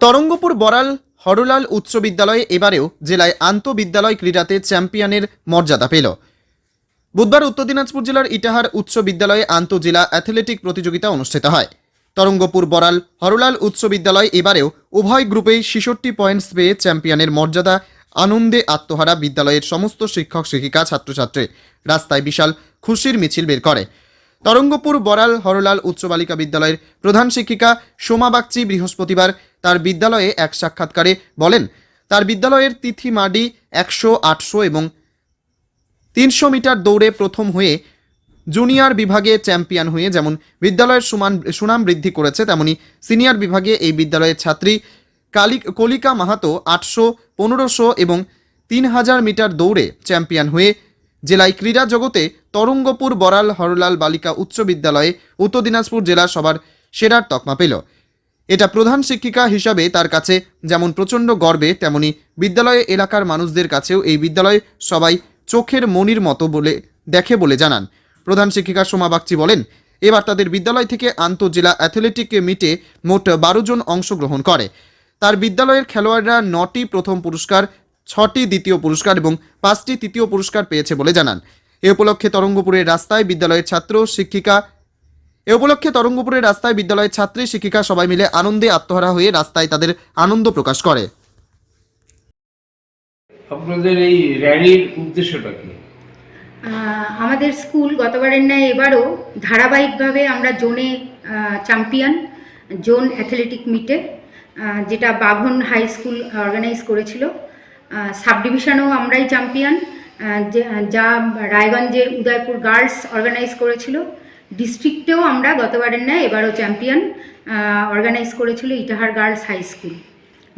তরঙ্গপুর বড়াল হরলাল উচ্চ বিদ্যালয়ে এবারেও জেলায় আন্তঃবিদ্যালয় ক্রীড়াতে চ্যাম্পিয়নের মর্যাদা পেল। বুধবার উত্তর দিনাজপুর জেলার ইটাহার উচ্চ বিদ্যালয়ে আন্তঃজেলা অ্যাথলেটিক প্রতিযোগিতা অনুষ্ঠিত হয়। তরঙ্গপুর বড়াল হরলাল উচ্চ বিদ্যালয় এবারেও উভয় গ্রুপেই ছেষট্টি পয়েন্টস পেয়ে চ্যাম্পিয়নের মর্যাদা, আনন্দে আত্মহারা বিদ্যালয়ের সমস্ত শিক্ষক শিক্ষিকা ছাত্রছাত্রী রাস্তায় বিশাল খুশির মিছিল বের করে। তরঙ্গপুর বড়াল হরলাল উচ্চ বালিকা বিদ্যালয়ের প্রধান শিক্ষিকা সোমা বাগচি বৃহস্পতিবার তার বিদ্যালয়ে এক সাক্ষাৎকারে বলেন, তার বিদ্যালয়ের তিথি মাডি একশো, আটশো এবং তিনশো মিটার দৌড়ে প্রথম হয়ে জুনিয়র বিভাগে চ্যাম্পিয়ন হয়ে যেমন বিদ্যালয়ের সুমান, সুনাম বৃদ্ধি করেছে, তেমনি সিনিয়র বিভাগে এই বিদ্যালয়ের ছাত্রী কালি, কলিকা মাহাতো আটশো, পনেরোশো এবং তিন হাজার মিটার দৌড়ে চ্যাম্পিয়ন হয়ে জেলায় ক্রীড়া জগতে তরঙ্গপুর বরাল হরলাল বালিকা উচ্চ বিদ্যালয়ে উত্তর দিনাজপুর জেলা সবার সেরার তকমা পেল। এটা প্রধান শিক্ষিকা হিসাবে তার কাছে যেমন প্রচণ্ড গর্বে, তেমনি বিদ্যালয়ে এলাকার মানুষদের কাছেও এই বিদ্যালয় সবাই চোখের মনির মতো বলে, দেখে বলে জানান। প্রধান শিক্ষিকা সোমা বাগচি বলেন, এবার তাদের বিদ্যালয় থেকে আন্তঃজেলা অ্যাথলেটিক মিটে মোট বারো জন অংশগ্রহণ করে। তার বিদ্যালয়ের খেলোয়াড়রা নটি প্রথম পুরস্কার ছটি দ্বিতীয় পুরস্কার এবং পাঁচটি তৃতীয় পুরস্কার পেয়েছে বলে জানান। এ উপলক্ষে তরঙ্গপুরের রাস্তায় বিদ্যালয়ের ছাত্র শিক্ষিকা এ উপলক্ষে তরঙ্গপুরের রাস্তায় বিদ্যালয়ের ছাত্রী শিক্ষিকা সবাই মিলে আনন্দে আত্মহারা হয়ে রাস্তায় তাদের আনন্দ প্রকাশ করে। আপনাদের এই র্যালির উদ্দেশ্যটা কি? আমাদের স্কুল গতবারের ন্যায় এবারও ধারাবাহিকভাবে আমরা জোনে চ্যাম্পিয়ন জোন অ্যাথলেটিক মিটে যেটা বাঘন হাই স্কুল অর্গানাইজ করেছিল। সাব ডিভিশনেও আমরাই চ্যাম্পিয়ন যা রায়গঞ্জের উদয়পুর গার্লস অর্গানাইজ করেছিল। ডিস্ট্রিক্টেও আমরা গতবারের ন্যায় এবারও চ্যাম্পিয়ন অর্গানাইজ করেছিল ইটাহার গার্লস হাই স্কুল।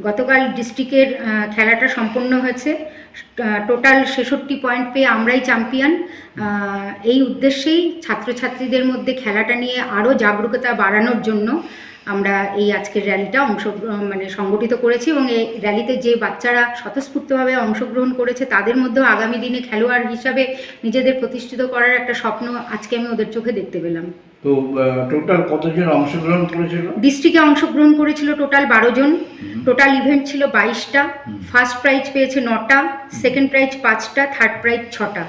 গতকাল ডিস্ট্রিক্টের খেলাটা সম্পন্ন হয়েছে। টোটাল ছেষট্টি পয়েন্ট পেয়ে আমরাই চ্যাম্পিয়ন। এই উদ্দেশ্যেই ছাত্রছাত্রীদের মধ্যে খেলাটা নিয়ে আরও জাগরুকতা বাড়ানোর জন্য আমরা এই আজকের র্যালিটা অংশ মানে সংগঠিত করেছি এবং এই র্যালিতে যে বাচ্চারা স্বতঃস্ফূর্তভাবে অংশগ্রহণ করেছে, তাদের মধ্যেও আগামী দিনে খেলোয়াড় হিসাবে নিজেদের প্রতিষ্ঠিত করার একটা স্বপ্ন আজকে আমি ওদের চোখে দেখতে পেলাম। তো টোটাল কতজন অংশগ্রহণ করেছিল? ডিস্ট্রিক্টে অংশগ্রহণ করেছিল টোটাল বারো জন। টোটাল ইভেন্ট ছিল বাইশটা। ফার্স্ট প্রাইজ পেয়েছে নটা। সেকেন্ড প্রাইজ পাঁচটা। থার্ড প্রাইজ ছটা।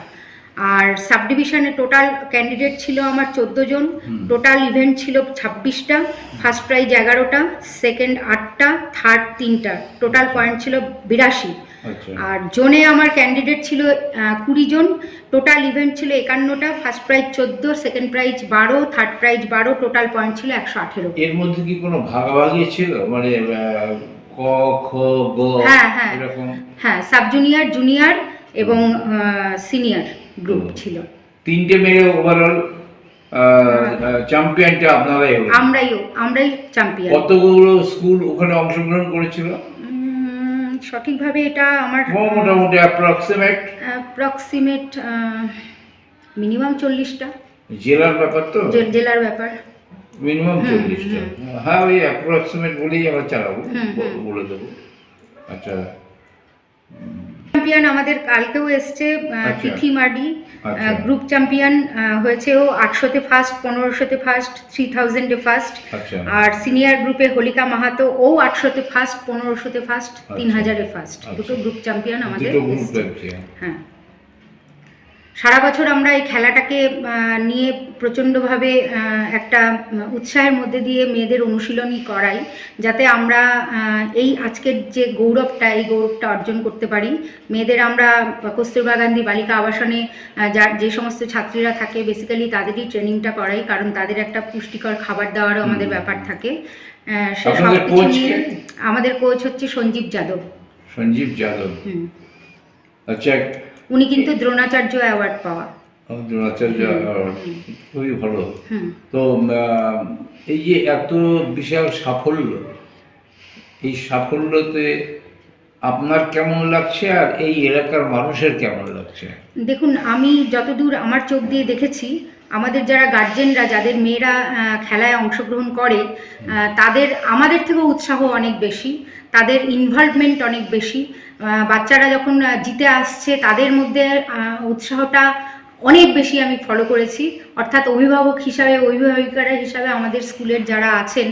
আর সাব ডিভিশনে টোটাল ক্যান্ডিডেট ছিল আমার চোদ্দ জন। টোটাল ইভেন্ট ছিল ছাব্বিশটা। ফার্স্ট প্রাইজ এগারোটা। সেকেন্ড আটটা। থার্ড তিনটা। টোটাল পয়েন্ট ছিল বিরাশি। আচ্ছা আর জোনে আমার ক্যান্ডিডেট ছিল কুড়ি জন। টোটাল ইভেন্ট ছিল একান্নটা ফার্স্ট প্রাইজ চোদ্দ সেকেন্ড প্রাইজ বারো থার্ড প্রাইজ বারো টোটাল পয়েন্ট ছিল একশো আঠেরো। এর মধ্যে কি কোনো ভাগাভাগি ছিল? মানে ক খ গ হ্যাঁ, হ্যাঁ। হ্যাঁ সাব জুনিয়র জুনিয়র এবং সিনিয়র গ্রুপ ছিল। তিনটে মেয়ে ওভারঅল চ্যাম্পিয়নটা আপনারাই আমরাই আমরাই চ্যাম্পিয়ন কতগুলো স্কুল ওখানে অংশগ্রহণ করেছিল? সঠিকভাবে এটা আমার মোটামুটি অ্যাপ্রক্সিমেট অ্যাপ্রক্সিমেট মিনিমাম চল্লিশটা। জেলার ব্যাপার তো? জেলার ব্যাপার। মিনিমাম চল্লিশটা। হ্যাঁ ওই অ্যাপ্রক্সিমেট বলেই আমরা চালাবো। বলে দেবো। আচ্ছা। চ্যাম্পিয়ন আমাদের কালকেও এসছে আচ্ছা। তিথি মার্ডি। গ্রুপ চ্যাম্পিয়ন হয়েছে ও আটশোতে ফার্স্ট পনেরোশোতে ফার্স্ট থ্রি থাউজেন্ডে ফার্স্ট আর সিনিয়র গ্রুপে হোলিকা মাহাতো ও আটশোতে ফার্স্ট পনেরোশোতে ফার্স্ট তিন। হাজারে ফার্স্ট। দুটো গ্রুপ চ্যাম্পিয়ন আমাদের হ্যাঁ সারা বছর আমরা এই খেলাটাকে নিয়ে প্রচণ্ডভাবে একটা উৎসাহের মধ্যে দিয়ে মেয়েদের অনুশীলনী করাই যাতে আমরা এই আজকের যে গৌরবটা এই গৌরবটা অর্জন করতে পারি। মেয়েদের আমরা কস্তুরবা গান্ধী বালিকা আবাসনে যার যে সমস্ত ছাত্রীরা থাকে বেসিক্যালি তাদেরই ট্রেনিংটা করাই কারণ তাদের একটা পুষ্টিকর খাবার দেওয়ারও আমাদের ব্যাপার থাকে। সে নিয়ে আমাদের কোচ হচ্ছে সঞ্জীব যাদব। সঞ্জীব যাদব। হুম। আচ্ছা উনি কিন্তু দ্রোণাচার্য অ্যাওয়ার্ড পাওয়া। দ্রোণাচার্য খুবই ভালো। তো এই যে এত বিশাল সাফল্য এই সাফল্যতে আপনার কেমন লাগছে আর এই এলাকার মানুষের কেমন লাগছে? দেখুন আমি যতদূর আমার চোখ দিয়ে দেখেছি আমাদের যারা গার্জেনরা যাদের মেয়েরা খেলায় অংশগ্রহণ করে তাদের আমাদের থেকেও উৎসাহ অনেক বেশি তাদের ইনভলভমেন্ট অনেক বেশি বাচ্চারা যখন জিতে আসছে তাদের মধ্যে উৎসাহটা অনেক বেশি আমি ফলো করেছি। অর্থাৎ অভিভাবক হিসাবে অভিভাবিকারা হিসাবে আমাদের স্কুলের যারা আছেন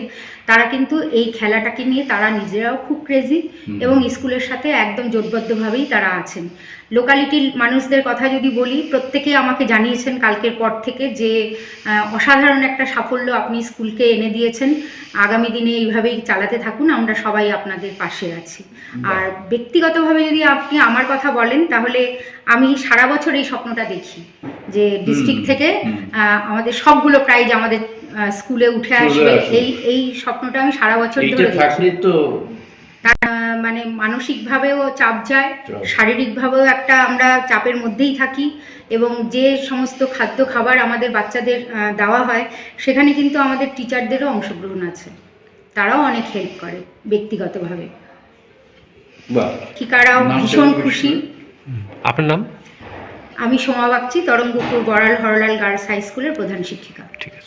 তারা কিন্তু এই খেলাটাকে নিয়ে তারা নিজেরাও খুব ক্রেজি এবং স্কুলের সাথে একদম জোটবদ্ধভাবেই তারা আছেন। লোকালিটির মানুষদের কথা যদি বলি প্রত্যেকে আমাকে জানিয়েছেন কালকের পর থেকে যে অসাধারণ একটা সাফল্য আপনি স্কুলকে এনে দিয়েছেন। আগামী দিনে এইভাবেই চালাতে থাকুন আমরা সবাই আপনাদের পাশে আছি। আর ব্যক্তিগতভাবে যদি আপনি আমার কথা বলেন তাহলে আমি সারা বছর এই স্বপ্নটা দেখি। যে ডিস্ট্রিক্ট থেকে আমাদের সবগুলো প্রাইজ আমাদের স্কুলে উঠে আসবে। এই এই স্বপ্নটা আমি সারা বছর ধরে দেখি তো মানে মানসিকভাবেও চাপ যায়। শারীরিকভাবেও একটা আমরা চাপের মধ্যেই থাকি এবং যে সমস্ত খাদ্য খাবার আমাদের বাচ্চাদের দেওয়া হয় সেখানে কিন্তু আমাদের টিচারদেরও অংশগ্রহণ আছে। তারাও অনেক হেল্প করে ব্যক্তিগতভাবে। বাহ। শিক্ষারাও ভীষণ খুশি। আপনার নাম? আমি সোমা বাগচি তরঙ্গপুর বড়াল হরলাল গার্লস হাই স্কুলের প্রধান শিক্ষিকা।